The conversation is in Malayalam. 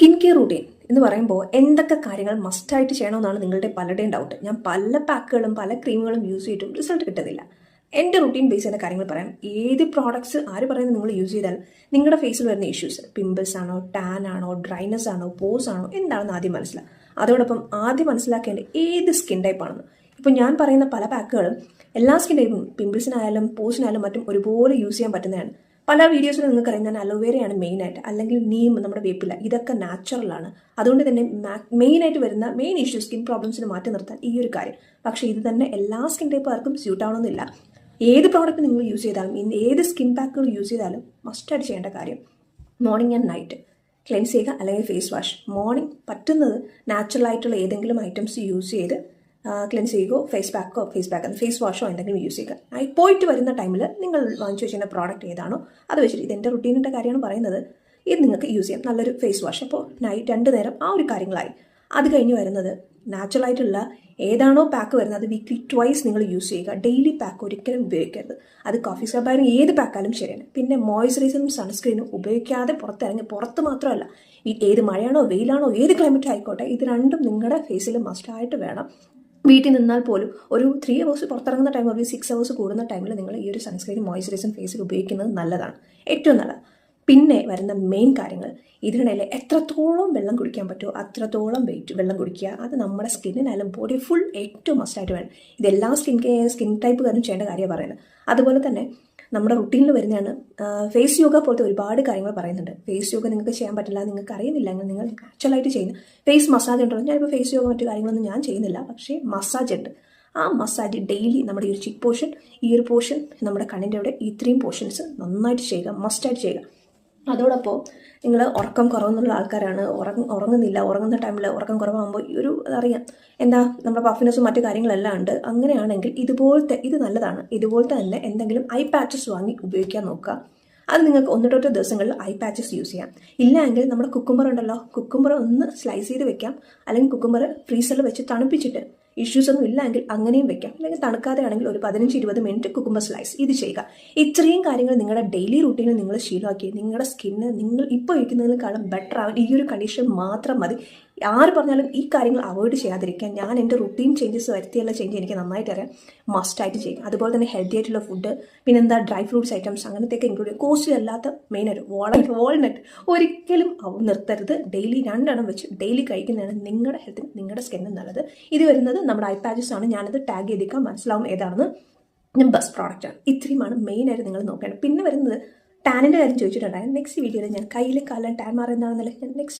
സ്കിൻ കെയർ റുട്ടീൻ എന്ന് പറയുമ്പോൾ എന്തൊക്കെ കാര്യങ്ങൾ മസ്റ്റായിട്ട് ചെയ്യണമെന്നാണ് നിങ്ങളുടെ പലരുടെയും ഡൗട്ട് ഞാൻ പല പാക്കുകളും പല ക്രീമുകളും യൂസ് ചെയ്തിട്ടും റിസൾട്ട് കിട്ടത്തില്ല എന്റെ റുട്ടീൻ ബേസ് ചെയ്യുന്ന കാര്യങ്ങൾ പറയാം. ഏത് പ്രോഡക്ട്സ് ആര് പറയുന്നത് നിങ്ങൾ യൂസ് ചെയ്താൽ നിങ്ങളുടെ ഫേസിൽ വരുന്ന ഇഷ്യൂസ് പിമ്പിൾസ് ആണോ ടാൻ ആണോ ഡ്രൈനസ് ആണോ പോസ് ആണോ എന്താണെന്ന് ആദ്യം മനസ്സിലാക്കുക അതോടൊപ്പം ആദ്യം മനസ്സിലാക്കേണ്ട ഏത് സ്കിൻ ടൈപ്പ് ആണെന്ന്. ഇപ്പോൾ ഞാൻ പറയുന്ന പല പാക്കുകളും എല്ലാ സ്കിൻ ടൈപ്പും പിമ്പിൾസിനായാലും പോസിനായാലും മറ്റും ഒരുപോലെ യൂസ് ചെയ്യാൻ പറ്റുന്നതാണ്. പല വീഡിയോസിൽ നിങ്ങൾക്കറിയാം ഞാൻ അലോവേരയാണ് മെയിനായിട്ട് അല്ലെങ്കിൽ നീം നമ്മുടെ വേപ്പില ഇതൊക്കെ നാച്ചുറലാണ് അതുകൊണ്ട് തന്നെ മെയിനായിട്ട് വരുന്ന മെയിൻ ഇഷ്യൂ സ്കിൻ പ്രോബ്ലംസിന് മാറ്റി നിർത്താൻ ഈ ഒരു കാര്യം. പക്ഷേ ഇത് തന്നെ എല്ലാ സ്കിൻ ടൈപ്പുകാർക്കും സ്യൂട്ട് ആവണമെന്നില്ല. ഏത് പ്രോഡക്റ്റ് നിങ്ങൾ യൂസ് ചെയ്താലും ഇന്ന് ഏത് സ്കിൻ പാക്കുകൾ യൂസ് ചെയ്താലും മസ്റ്റായിട്ട് ചെയ്യേണ്ട കാര്യം മോർണിംഗ് ആൻഡ് നൈറ്റ് ക്ലെൻസ് ചെയ്യുക അല്ലെങ്കിൽ ഫേസ് വാഷ് മോർണിംഗ് പറ്റുന്നത് നാച്ചുറൽ ആയിട്ടുള്ള ഏതെങ്കിലും ഐറ്റംസ് യൂസ് ചെയ്ത് ക്ലെൻസ് ചെയ്യുകയോ ഫേസ് പാക്കോ ഫേസ് പാക്ക് ഫേസ് വാഷോ എന്തെങ്കിലും യൂസ് ചെയ്യുക. ആ പോയിട്ട് വരുന്ന ടൈമിൽ നിങ്ങൾ വാങ്ങിച്ചു വെച്ചിരുന്ന പ്രോഡക്റ്റ് ഏതാണോ അത് വെച്ചിട്ട് ഇതെന്റെ റുട്ടീനിന്റെ കാര്യമാണ് പറയുന്നത്. ഇത് നിങ്ങൾക്ക് യൂസ് ചെയ്യാം. നല്ലൊരു ഫേസ് വാഷ് അപ്പോൾ നൈറ്റ് രണ്ട് നേരം ആ ഒരു കാര്യങ്ങളായി. അത് കഴിഞ്ഞ് വരുന്നത് നാച്ചുറൽ ആയിട്ടുള്ള ഏതാണോ പാക്ക് വരുന്നത് അത് വീക്ക്ലി ട്വൈസ് നിങ്ങൾ യൂസ് ചെയ്യുക. ഡെയിലി പാക്ക് ഒരിക്കലും ഉപയോഗിക്കരുത്. അത് കോഫി സ്ക്രബായാലും ഏത് പാക്കാലും ശരിയാണ്. പിന്നെ മോയ്സ്ചറൈസറും സൺസ്ക്രീനും ഉപയോഗിക്കാതെ പുറത്തിറങ്ങി പുറത്ത് മാത്രമല്ല ഈ ഏത് മഴയാണോ വെയിലാണോ ഏത് ക്ലൈമറ്റ് ആയിക്കോട്ടെ ഇത് രണ്ടും നിങ്ങളുടെ ഫേസിൽ മസ്റ്റായിട്ട് വേണം. വീട്ടിൽ നിന്നാൽ പോലും ഒരു ത്രീ അവേഴ്സ് പുറത്തിറങ്ങുന്ന ടൈം ഒരു സിക്സ് അവേഴ്സ് കൂടുന്ന ടൈമിൽ നിങ്ങൾ ഈ ഒരു സൺസ്ക്രീൻ മോയ്സ്ചറൈസർ ഫേസിൽ ഉപയോഗിക്കുന്നത് നല്ലതാണ്. ഏറ്റവും നല്ലത്. പിന്നെ വരുന്ന മെയിൻ കാര്യങ്ങൾ ഇതിനിടയിൽ എത്രത്തോളം വെള്ളം കുടിക്കാൻ പറ്റുമോ അത്രത്തോളം വെയിറ്റ് വെള്ളം കുടിക്കുക. അത് നമ്മുടെ സ്കിന്നിനായാലും ബോഡി ഫുൾ ഏറ്റവും മസ്റ്റായിട്ട് വേണം. ഇതെല്ലാം സ്കിൻ കെയർ സ്കിൻ ടൈപ്പ് ടൈപ്പുകാരും ചെയ്യേണ്ട കാര്യമാണ് പറയുന്നത്. അതുപോലെ തന്നെ നമ്മുടെ റുട്ടീനിൽ വരുന്നതാണ്. ഫേസ് യോഗ പോലത്തെ ഒരുപാട് കാര്യങ്ങൾ പറയുന്നുണ്ട്. ഫേസ് യോഗ നിങ്ങൾക്ക് ചെയ്യാൻ പറ്റില്ല നിങ്ങൾക്ക് അറിയുന്നില്ല എങ്കിൽ നിങ്ങൾ നാച്ചുറലായിട്ട് ചെയ്യുന്ന ഫേസ് മസാജ് ഉണ്ടല്ലോ. ഞാനിപ്പോൾ ഫേസ് യോഗ മറ്റു കാര്യങ്ങളൊന്നും ഞാൻ ചെയ്യുന്നില്ല പക്ഷേ മസാജ് ഉണ്ട്. ആ മസാജ് ഡെയിലി നമ്മുടെ ഈ ഒരു ചിക്ക് പോർഷൻ ഈ ഒരു പോർഷൻ നമ്മുടെ കണ്ണിന്റെ അവിടെ ഇത്രയും പോർഷൻസ് നന്നായിട്ട് ചെയ്യുക മസ്റ്റായിട്ട് ചെയ്യുക. അതോടൊപ്പം നിങ്ങൾ ഉറക്കം കുറവെന്നുള്ള ആൾക്കാരാണ്. ഉറങ്ങ ഉറങ്ങുന്നില്ല. ഉറങ്ങുന്ന ടൈമിൽ ഉറക്കം കുറവാകുമ്പോൾ ഈ ഒരു അറിയാം എന്താ? നമ്മുടെ പഫിനെസ്സും മറ്റു കാര്യങ്ങളെല്ലാം ഉണ്ട്. അങ്ങനെയാണെങ്കിൽ ഇതുപോലത്തെ ഇത് നല്ലതാണ്. ഇതുപോലത്തെ തന്നെ എന്തെങ്കിലും ഐ പാച്ചസ് വാങ്ങി ഉപയോഗിക്കാൻ നോക്കുക. അത് നിങ്ങൾക്ക് ഒന്ന് തൊട്ട് ദിവസങ്ങളിൽ ഐ പാച്ചസ് യൂസ് ചെയ്യാം. ഇല്ലെങ്കിൽ നമ്മുടെ കുക്കുംബർ ഉണ്ടല്ലോ. കുക്കുംബർ ഒന്ന് സ്ലൈസ് ചെയ്ത് വെക്കാം. അല്ലെങ്കിൽ കുക്കുംബർ ഫ്രീസറിൽ വെച്ച് തണുപ്പിച്ചിട്ട് ഇഷ്യൂസ് ഒന്നും ഇല്ല എങ്കിൽ അങ്ങനെയും വെക്കാം. അല്ലെങ്കിൽ തണുക്കാതെ ആണെങ്കിൽ ഒരു പതിനഞ്ച് ഇരുപത് മിനിറ്റ് കുക്കുംബർ സ്ലൈസ് ഇത് ചെയ്യുക. ഇത്രയും കാര്യങ്ങൾ നിങ്ങളുടെ ഡെയിലി റൂട്ടീനിൽ നിങ്ങൾ ശീലമാക്കി. നിങ്ങളുടെ സ്കിന്ന് നിങ്ങൾ ഇപ്പോൾ ഇരിക്കുന്നതിനേക്കാളും ബെറ്റർ ആവാൻ ഈ ഒരു കണ്ടീഷൻ മാത്രം മതി. ആര് പറഞ്ഞാലും ഈ കാര്യങ്ങൾ അവോയ്ഡ് ചെയ്യാതിരിക്കാൻ ഞാൻ എന്റെ റുട്ടീൻ ചേഞ്ചസ് വരുത്തിയുള്ള ചേഞ്ച് എനിക്ക് നന്നായിട്ട് അറിയാം. മസ്റ്റായിട്ട് ചെയ്യും. അതുപോലെ തന്നെ ഹെൽത്തി ആയിട്ടുള്ള ഫുഡ് പിന്നെ എന്താ ഡ്രൈ ഫ്രൂട്ട്സ് ഐറ്റംസ് അങ്ങനത്തെയൊക്കെ ഇൻക്ലൂഡ് ചെയ്യും. കോസ്റ്റ്ലി അല്ലാത്ത മെയിനായിട്ട് വാൾനട്ട് വാൾനട്ട് ഒരിക്കലും നിർത്തരുത്. ഡെയിലി രണ്ടെണ്ണം വെച്ച് ഡെയിലി കഴിക്കുന്നതാണ് നിങ്ങളുടെ ഹെൽത്തിന് നിങ്ങളുടെ സ്കിന്നിന് നല്ലത്. ഇത് വരുന്നത് നമ്മുടെ ഐ പാച്ചസ് ആണ്. ഞാനത് ടാഗ് ചെയ്തിരിക്കാൻ മനസ്സിലാവും ഏതാണെന്ന്. ഞാൻ ബെസ്റ്റ് പ്രോഡക്റ്റാണ് ഇത്രയുമാണ് മെയിനായിട്ട് നിങ്ങൾ നോക്കേണ്ടത്. പിന്നെ വരുന്നത് ടാനിന്റെ കാര്യം ചോദിച്ചിട്ടുണ്ടായിരുന്നു. നെക്സ്റ്റ് വീഡിയോയിൽ ഞാൻ കയ്യിലെ കാലം ടാൻ മാറുന്നതാണെന്നല്ല ഞാൻ നെക്സ്റ്റ്